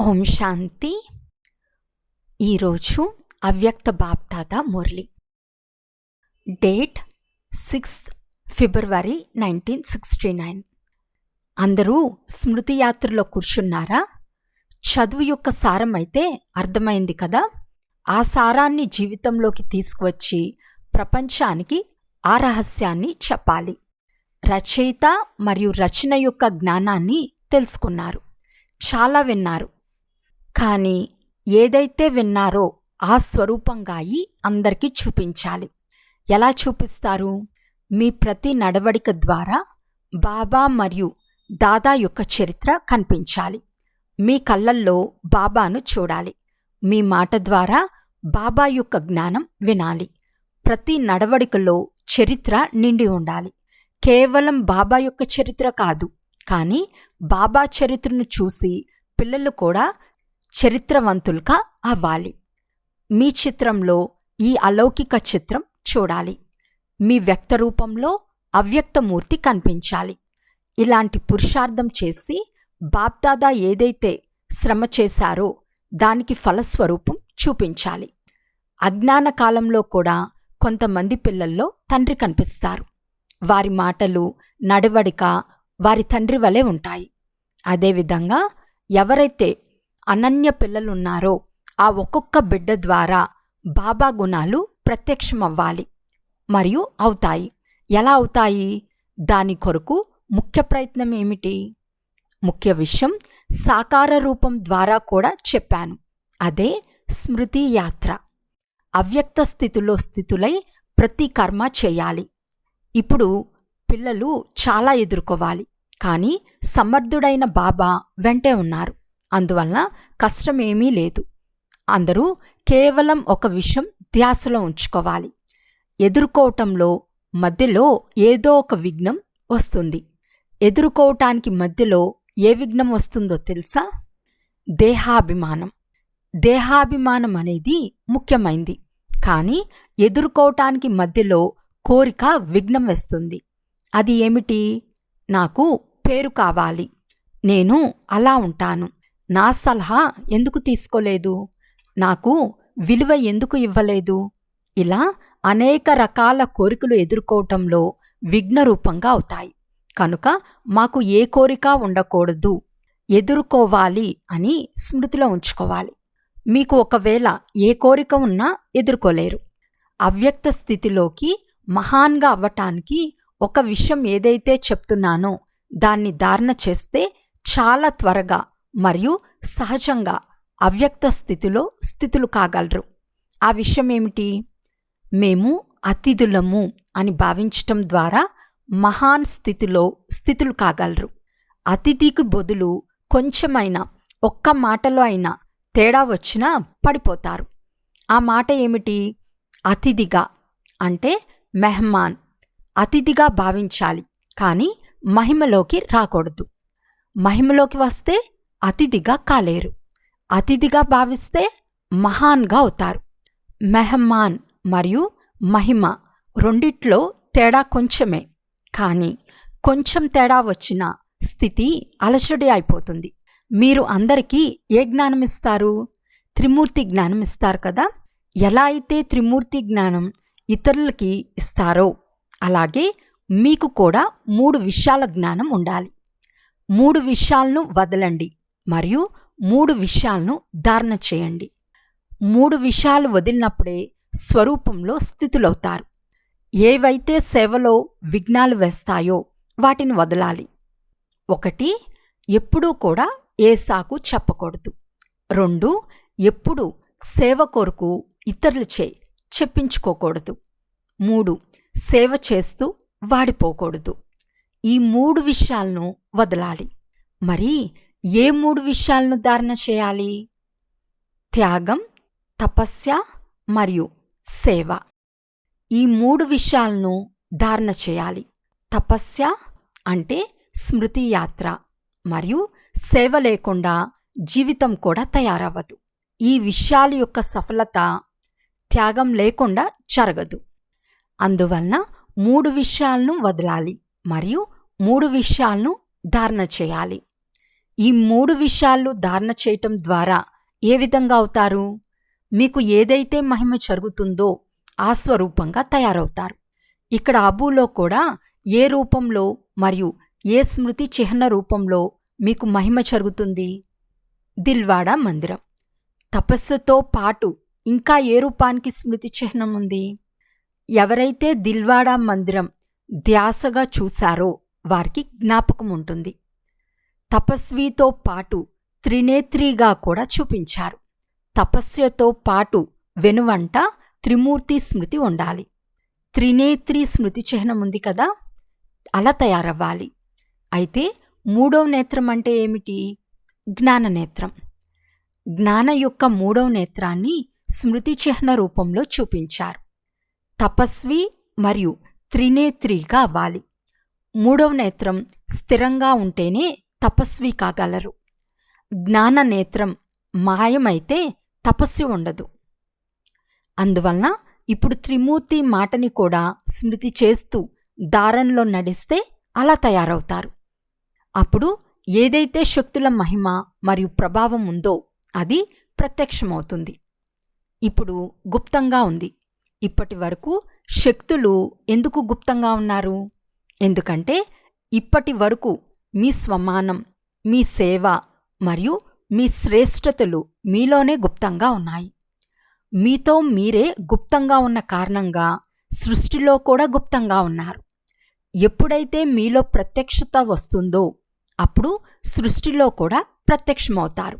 ఓం శాంతి. ఈరోజు అవ్యక్త Bapdada Murli. Date six February nineteen sixty nine. అందరూ స్మృతి యాత్రలో కూర్చున్నారా? చదువు యొక్క సారం అయితే అర్థమైంది కదా? ఆ సారాన్ని జీవితంలోకి తీసుకువచ్చి ప్రపంచానికి ఆ రహస్యాన్ని చెప్పాలి. రచయిత మరియు రచన యొక్క జ్ఞానాన్ని తెలుసుకున్నారు. చాలా విన్నారు. కానీ ఏదైతే విన్నారో ఆ స్వరూపంగా అయి అందరికీ చూపించాలి. ఎలా చూపిస్తారు? మీ ప్రతి నడవడిక ద్వారా బాబా మరియు దాదా యొక్క చరిత్ర కనిపించాలి. మీ కళ్ళల్లో బాబాను చూడాలి. మీ మాట ద్వారా బాబా యొక్క జ్ఞానం వినాలి. ప్రతి నడవడికలో చరిత్ర నిండి ఉండాలి. కేవలం బాబా యొక్క చరిత్ర కాదు కానీ బాబా చరిత్రను చూసి పిల్లలు కూడా చరిత్రవంతులుగా అవ్వాలి. మీ చిత్రంలో ఈ అలౌకిక చిత్రం చూడాలి. మీ వ్యక్త రూపంలో అవ్యక్తమూర్తి కనిపించాలి. ఇలాంటి పురుషార్థం చేసి బాప్దాదా ఏదైతే శ్రమ చేశారో దానికి ఫలస్వరూపం చూపించాలి. అజ్ఞాన కాలంలో కూడా కొంతమంది పిల్లల్లో తండ్రి కనిపిస్తారు. వారి మాటలు నడవడిక వారి తండ్రి వలె ఉంటాయి. అదేవిధంగా ఎవరైతే అనన్య పిల్లలున్నారో ఆ ఒక్కొక్క బిడ్డ ద్వారా బాబా గుణాలు ప్రత్యక్షమవ్వాలి. మరియు అవుతాయి. ఎలా అవుతాయి? దాని కొరకు ముఖ్య ప్రయత్నం ఏమిటి? ముఖ్య విషయం సాకార రూపం ద్వారా కూడా చెప్పాను. అదే స్మృతి యాత్ర. అవ్యక్త స్థితిలో స్థితులై ప్రతి కర్మ చేయాలి. ఇప్పుడు పిల్లలు చాలా ఎదుర్కోవాలి. కానీ సమర్థుడైన బాబా వెంటే ఉన్నారు. అందువలన కష్టమేమీ లేదు. అందరూ కేవలం ఒక విషయం ధ్యాసలో ఉంచుకోవాలి. ఎదుర్కోవటంలో మధ్యలో ఏదో ఒక విఘ్నం వస్తుంది. ఎదుర్కోవటానికి మధ్యలో ఏ విఘ్నం వస్తుందో తెలుసా? దేహాభిమానం. దేహాభిమానం అనేది ముఖ్యమైంది. కానీ ఎదుర్కోవటానికి మధ్యలో కోరిక విఘ్నం వేస్తుంది. అది ఏమిటి? నాకు పేరు కావాలి. నేను అలా ఉంటాను. నా సలహా ఎందుకు తీసుకోలేదు? నాకు విలువ ఎందుకు ఇవ్వలేదు? ఇలా అనేక రకాల కోరికలు ఎదుర్కోవటంలో విఘ్నరూపంగా అవుతాయి. కనుక మాకు ఏ కోరిక ఉండకూడదు. ఎదుర్కోవాలి అని స్మృతిలో ఉంచుకోవాలి. మీకు ఒకవేళ ఏ కోరిక ఉన్నా ఎదుర్కోలేరు. అవ్యక్త స్థితిలోకి మహాన్గా అవ్వటానికి ఒక విషయం ఏదైతే చెప్తున్నానో దాన్ని ధారణ చేస్తే చాలా త్వరగా మరియు సహజంగా అవ్యక్త స్థితిలో స్థితులు కాగలరు. ఆ విషయం ఏమిటి మేము అతిథులము అని భావించటం ద్వారా మహాన్ స్థితిలో స్థితులు కాగలరు. అతిథికి బదులు కొంచెమైనా ఒక్క మాటలో అయినా తేడా వచ్చినా పడిపోతారు. ఆ మాట ఏమిటి? అతిథిగా అంటే మెహమాన్ అతిథిగా భావించాలి కానీ మహిమలోకి రాకూడదు. మహిమలోకి వస్తే అతిథిగా కాలేరు. అతిథిగా భావిస్తే మహాన్గా అవుతారు. మెహమాన్ మరియు మహిమ రెండిట్లో తేడా కొంచెమే. కానీ కొంచెం తేడా వచ్చిన స్థితి అలసడి అయిపోతుంది. మీరు అందరికీ ఏ జ్ఞానం ఇస్తారు? త్రిమూర్తి జ్ఞానం ఇస్తారు కదా? ఎలా అయితే త్రిమూర్తి జ్ఞానం ఇతరులకి ఇస్తారో అలాగే మీకు కూడా మూడు విషయాల జ్ఞానం ఉండాలి. మూడు విషయాలను వదలండి. మరియు మూడు విషయాలను ధారణ చేయండి. మూడు విషయాలు వదిలినప్పుడే స్వరూపంలో స్థితులవుతారు. ఏవైతే సేవలో విఘ్నాలు వేస్తాయో వాటిని వదలాలి. ఒకటి ఎప్పుడూ కూడా ఏ సాకు చెప్పకూడదు. రెండు ఎప్పుడు సేవ కొరకు ఇతరులచే చెప్పించుకోకూడదు. మూడు సేవ చేస్తూ వాడిపోకూడదు. ఈ మూడు విషయాలను వదలాలి. మరి ఏ మూడు విషయాలను ధారణ చేయాలి? త్యాగం తపస్య మరియు సేవ. ఈ మూడు విషయాలను ధారణ చేయాలి. తపస్య అంటే స్మృతి యాత్ర మరియు సేవ లేకుండా జీవితం కూడా తయారవ్వదు. ఈ విషయాల యొక్క సఫలత త్యాగం లేకుండా జరగదు. అందువలన మూడు విషయాలను వదలాలి మరియు మూడు విషయాలను ధారణ చేయాలి. ఈ మూడు విషయాలు ధారణ చేయటం ద్వారా ఏ విధంగా అవుతారు? మీకు ఏదైతే మహిమ జరుగుతుందో ఆ స్వరూపంగా తయారవుతారు. ఇక్కడ అబులో కూడా ఏ రూపంలో మరియు ఏ స్మృతి చిహ్న రూపంలో మీకు మహిమ జరుగుతుంది? దిల్వాడా మందిరం. తపస్సుతో పాటు ఇంకా ఏ రూపానికి స్మృతి చిహ్నం ఉంది? ఎవరైతే దిల్వాడా మందిరం ధ్యాసగా చూశారో వారికి జ్ఞాపకం ఉంటుంది. తపస్వితో పాటు త్రినేత్రిగా కూడా చూపించారు. తపస్యతో పాటు వెనువంట త్రిమూర్తి స్మృతి ఉండాలి. త్రినేత్రి స్మృతి చిహ్నం ఉంది కదా అలా తయారవ్వాలి. అయితే మూడవ నేత్రం అంటే ఏమిటి? జ్ఞాన నేత్రం. జ్ఞాన యొక్క మూడవ నేత్రాన్ని స్మృతి చిహ్న రూపంలో చూపించారు. తపస్వి మరియు త్రినేత్రిగా అవ్వాలి. మూడవ నేత్రం స్థిరంగా ఉంటేనే తపస్వి కాగలరు జ్ఞాన నేత్రం మాయమైతే తపస్సు ఉండదు. అందువలన ఇప్పుడు త్రిమూర్తి మాటని కూడా స్మృతి చేస్తూ దారంలో నడిస్తే అలా తయారవుతారు. అప్పుడు ఏదైతే శక్తుల మహిమ మరియు ప్రభావం ఉందో అది ప్రత్యక్షమవుతుంది. ఇప్పుడు గుప్తంగా ఉంది. ఇప్పటి వరకు శక్తులు ఎందుకు గుప్తంగా ఉన్నారు? ఎందుకంటే ఇప్పటి వరకు మీ స్వమానం మీ సేవ మరియు మీ శ్రేష్టతలు మీలోనే గుప్తంగా ఉన్నాయి. మీతో మీరే గుప్తంగా ఉన్న కారణంగా సృష్టిలో కూడా గుప్తంగా ఉన్నారు. ఎప్పుడైతే మీలో ప్రత్యక్షత వస్తుందో అప్పుడు సృష్టిలో కూడా ప్రత్యక్షమవుతారు.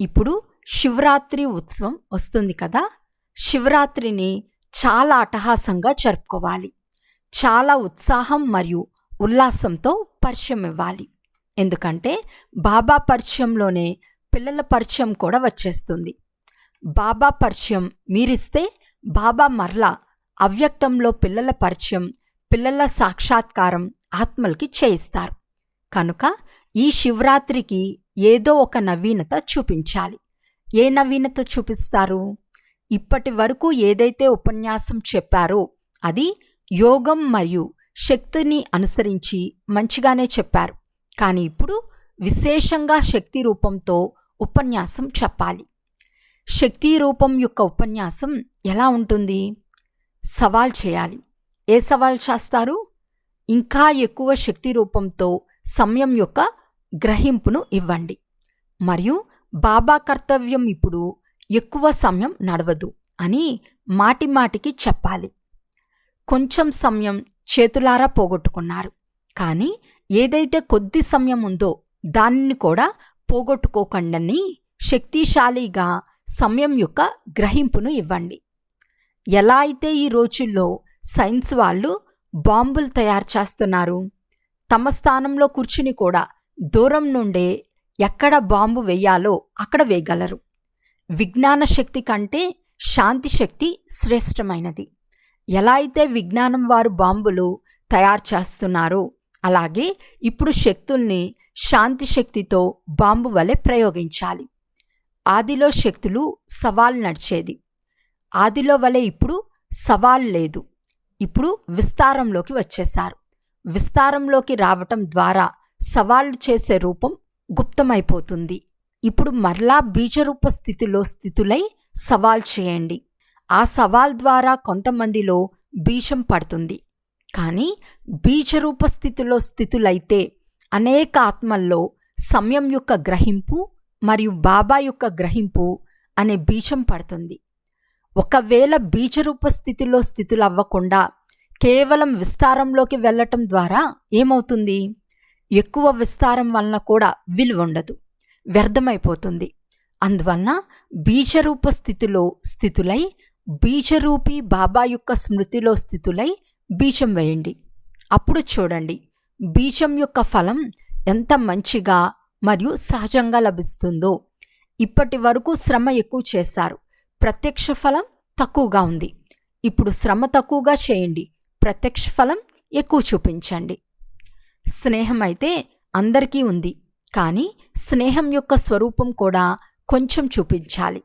ఇప్పుడు శివరాత్రి ఉత్సవం వస్తుంది కదా శివరాత్రిని చాలా అటహాసంగా జరుపుకోవాలి. చాలా ఉత్సాహం మరియు ఉల్లాసంతో పరిచయం ఇవ్వాలి. ఎందుకంటే బాబా పరిచయంలోనే పిల్లల పరిచయం కూడా వచ్చేస్తుంది. బాబా పరిచయం మీరిస్తే బాబా మరలా అవ్యక్తంలో పిల్లల పరిచయం పిల్లల సాక్షాత్కారం ఆత్మలకి చేయిస్తారు. కనుక ఈ శివరాత్రికి ఏదో ఒక నవీనత చూపించాలి. ఏ నవీనత చూపిస్తారు? ఇప్పటి వరకు ఏదైతే ఉపన్యాసం చెప్పారో అది యోగం మరియు శక్తిని అనుసరించి మంచిగానే చెప్పారు. కానీ ఇప్పుడు విశేషంగా శక్తి రూపంతో ఉపన్యాసం చెప్పాలి. శక్తి రూపం యొక్క ఉపన్యాసం ఎలా ఉంటుంది? సవాల్ చేయాలి. ఏ సవాల్ చేస్తారు? ఇంకా ఎక్కువ శక్తి రూపంతో సమయం యొక్క గ్రహింపును ఇవ్వండి. మరియు బాబా కర్తవ్యం ఇప్పుడు ఎక్కువ సమయం నడవదు అని మాటిమాటికి చెప్పాలి. కొంచెం సమయం చేతులారా పోగొట్టుకున్నారు. కానీ ఏదైతే కొద్ది సమయం ఉందో దానిని కూడా పోగొట్టుకోకండని శక్తిశాలిగా సమయం యొక్క గ్రహింపును ఇవ్వండి. ఎలా అయితే ఈ రోజుల్లో సైన్స్ వాళ్ళు బాంబులు తయారు చేస్తున్నారు తమ స్థానంలో కూర్చుని కూడా దూరం నుండే ఎక్కడ బాంబు వేయాలో అక్కడ వేయగలరు. విజ్ఞాన శక్తి కంటే శాంతి శక్తి శ్రేష్టమైనది. ఎలా అయితే విజ్ఞానం వారు బాంబులు తయారు చేస్తున్నారో అలాగే ఇప్పుడు శక్తుల్ని శాంతి శక్తితో బాంబు వలె ప్రయోగించాలి. ఆదిలో శక్తులు సవాల్ నడిచేది. ఆదిలో వలె ఇప్పుడు సవాల్ లేదు. ఇప్పుడు విస్తారంలోకి వచ్చేశారు. విస్తారంలోకి రావటం ద్వారా సవాళ్ళు చేసే రూపం గుప్తమైపోతుంది. ఇప్పుడు మరలా బీజరూప స్థితిలో స్థితులై సవాల్ చేయండి. ఆ సవాల్ ద్వారా కొంతమందిలో బీజం పడుతుంది. కానీ బీజరూప స్థితిలో స్థితులైతే అనేక ఆత్మల్లో సమయం యొక్క గ్రహింపు మరియు బాబా యొక్క గ్రహింపు అనే బీజం పడుతుంది. ఒకవేళ బీజరూప స్థితిలో స్థితులవ్వకుండా కేవలం విస్తారంలోకి వెళ్ళటం ద్వారా ఏమవుతుంది? ఎక్కువ విస్తారం వలన కూడా విలువ ఉండదు వ్యర్థమైపోతుంది. అందువలన బీజరూప స్థితిలో స్థితులై బీజరూపి బాబా యొక్క స్మృతిలో స్థితులై బీజం వేయండి. అప్పుడు చూడండి బీజం యొక్క ఫలం ఎంత మంచిగా మరియు సహజంగా లభిస్తుందో. ఇప్పటి వరకు శ్రమ ఎక్కువ చేశారు. ప్రత్యక్ష ఫలం తక్కువగా ఉంది. ఇప్పుడు శ్రమ తక్కువగా చేయండి. ప్రత్యక్ష ఫలం ఎక్కువ చూపించండి. స్నేహం అయితే అందరికీ ఉంది. కానీ స్నేహం యొక్క స్వరూపం కూడా కొంచెం చూపించాలి.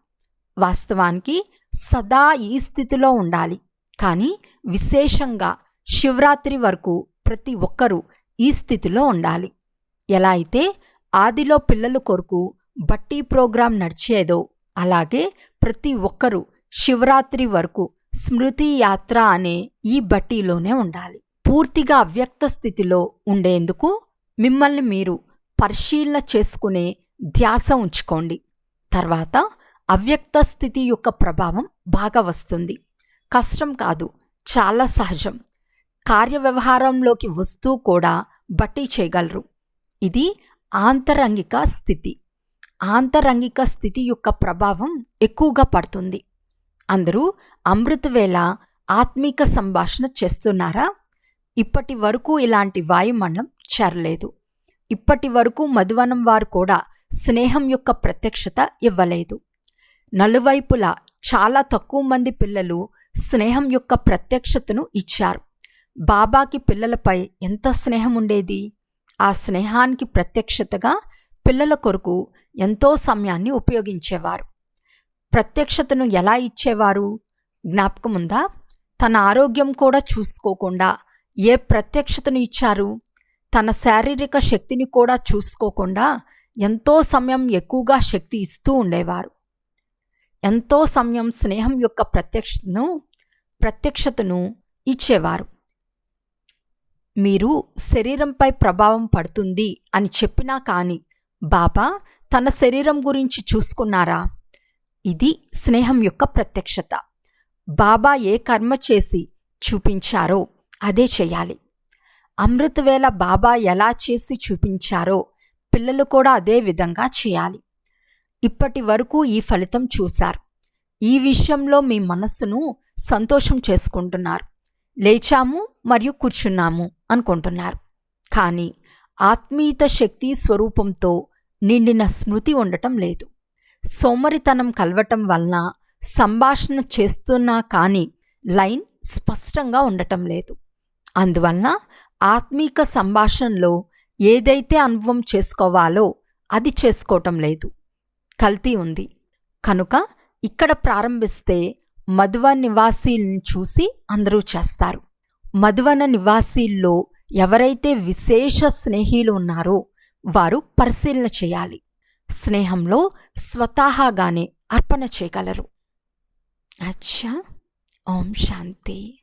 వాస్తవానికి సదా ఈ స్థితిలో ఉండాలి. కానీ విశేషంగా శివరాత్రి వరకు ప్రతి ఒక్కరూ ఈ స్థితిలో ఉండాలి. ఎలా అయితే ఆదిలో పిల్లల కొరకు బట్టి ప్రోగ్రాం నడిచేదో అలాగే ప్రతి ఒక్కరూ శివరాత్రి వరకు స్మృతి యాత్ర అనే ఈ బట్టీలోనే ఉండాలి. పూర్తిగా అవ్యక్త స్థితిలో ఉండేందుకు మిమ్మల్ని మీరు పరిశీలన చేసుకునే ధ్యాస ఉంచుకోండి. తర్వాత అవ్యక్త స్థితి యొక్క ప్రభావం బాగా వస్తుంది. కష్టం కాదు చాలా సహజం. కార్యవ్యవహారంలోకి వస్తూ కూడా బట్టి చేయగలరు. ఇది ఆంతరంగిక స్థితి. ఆంతరంగిక స్థితి యొక్క ప్రభావం ఎక్కువగా పడుతుంది. అందరూ అమృతవేళ ఆత్మీక సంభాషణ చేస్తున్నారా? ఇప్పటి వరకు ఇలాంటి వాయుమండలం చేరలేదు. ఇప్పటి వరకు మధువనం వారు కూడా స్నేహం యొక్క ప్రత్యక్షత ఇవ్వలేదు. నలువైపులా చాలా తక్కువ మంది పిల్లలు స్నేహం యొక్క ప్రత్యక్షతను ఇచ్చారు. బాబాకి పిల్లలపై ఎంత స్నేహం ఉండేది? ఆ స్నేహానికి ప్రత్యక్షతగా పిల్లల కొరకు ఎంతో సమయాన్ని ఉపయోగించేవారు. ప్రత్యక్షతను ఎలా ఇచ్చేవారు? జ్ఞాపకముందా తన ఆరోగ్యం కూడా చూసుకోకుండా ఏ ప్రత్యక్షతను ఇచ్చారు? తన శారీరక శక్తిని కూడా చూసుకోకుండా ఎంతో సమయం ఎక్కువగా శక్తి ఇస్తూ ఉండేవారు. ఎంతో సమయం స్నేహం యొక్క ప్రత్యక్షతను ప్రత్యక్షతను ఇచ్చేవారు. మీరు శరీరంపై ప్రభావం పడుతుంది అని చెప్పినా కానీ బాబా తన శరీరం గురించి చూసుకున్నారా? ఇది స్నేహం యొక్క ప్రత్యక్షత. బాబా ఏ కర్మ చేసి చూపించారో అదే చేయాలి. అమృతవేళ బాబా ఎలా చేసి చూపించారో పిల్లలు కూడా అదే విధంగా చేయాలి. ఇప్పటి వరకు ఈ ఫలితం చూశారు. ఈ విషయంలో మీ మనస్సును సంతోషం చేసుకుంటున్నారు. లేచాము మరియు కూర్చున్నాము అనుకుంటున్నారు. కానీ ఆత్మీయత శక్తి స్వరూపంతో నిండిన స్మృతి ఉండటం లేదు. సోమరితనం కలవటం వలన సంభాషణ చేస్తున్నా కానీ లైన్ స్పష్టంగా ఉండటం లేదు. అందువలన ఆత్మీక సంభాషణలో ఏదైతే అనుభవం చేసుకోవాలో అది చేసుకోవటం లేదు. కల్తీ ఉంది. కనుక ఇక్కడ ప్రారంభిస్తే మధువన నివాసీలను చూసి అందరూ చేస్తారు. మధువన నివాసీల్లో ఎవరైతే విశేష స్నేహిలు ఉన్నారో వారు పరిశీలన చేయాలి. స్నేహంలో స్వతహాగానే అర్పణ చేయగలరు. అచ్చా! ఓం శాంతి.